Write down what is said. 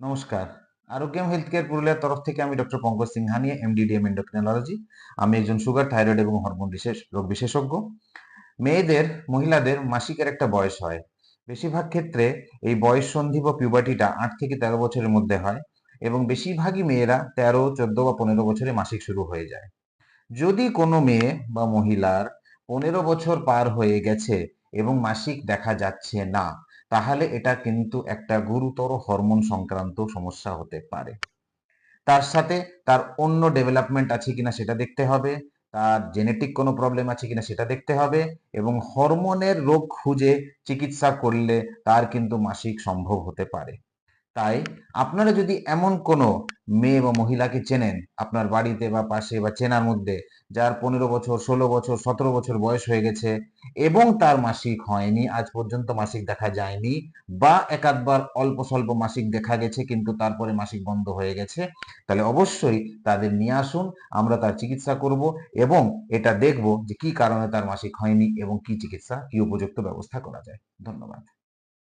নমস্কার। Arogyam health care পুরুলিয়ার তরফ থেকে আমি doctor Pankaj Singhania MD DM endocrinology আমি একজন সুগার থাইরয়েড এবং হরমোন বিশেষ, রোগ বিশেষজ্ঞ। মেয়েদের, মহিলাদের মাসিকের একটা বয়স হয়। বেশিরভাগ ক্ষেত্রে এই বয়স সন্ধি বা পিউবার্টিটা আট থেকে তেরো বছরের মধ্যে হয় এবং বেশিরভাগই মেয়েরা তেরো, চোদ্দ বা পনেরো বছরে মাসিক শুরু হয়ে যায়। যদি কোনো মেয়ে বা মহিলার পনেরো বছর পার হয়ে গেছে এবং মাসিক দেখা যাচ্ছে না তাহলে এটা কিন্তু একটা গুরুতর হরমোন সংক্রান্ত সমস্যা হতে পারে। তার সাথে তার অন্য ডেভেলপমেন্ট আছে কিনা সেটা দেখতে হবে, তার জেনেটিক কোনো প্রবলেম আছে কিনা সেটা দেখতে হবে এবং হরমোনের রোগ খুঁজে চিকিৎসা করলে তার কিন্তু মাসিক সম্ভব হতে পারে। তাই আপনারা যদি এমন কোনো মেয়ে বা মহিলাকে চেনেন আপনার বাড়িতে বা পাশে বা চেনার মধ্যে, যার পনেরো বছর, ষোলো বছর, সতেরো বছর বয়স হয়ে গেছে এবং তার মাসিক হয়নি, আজ পর্যন্ত মাসিক দেখা যায়নি বা একাধবার অল্প স্বল্প মাসিক দেখা গেছে কিন্তু তারপরে মাসিক বন্ধ হয়ে গেছে, তাহলে অবশ্যই তাদের নিয়ে আসুন, আমরা তার চিকিৎসা করব এবং এটা দেখব যে কি কারণে তার মাসিক হয়নি এবং কি চিকিৎসা, কি উপযুক্ত ব্যবস্থা করা যায়। ধন্যবাদ।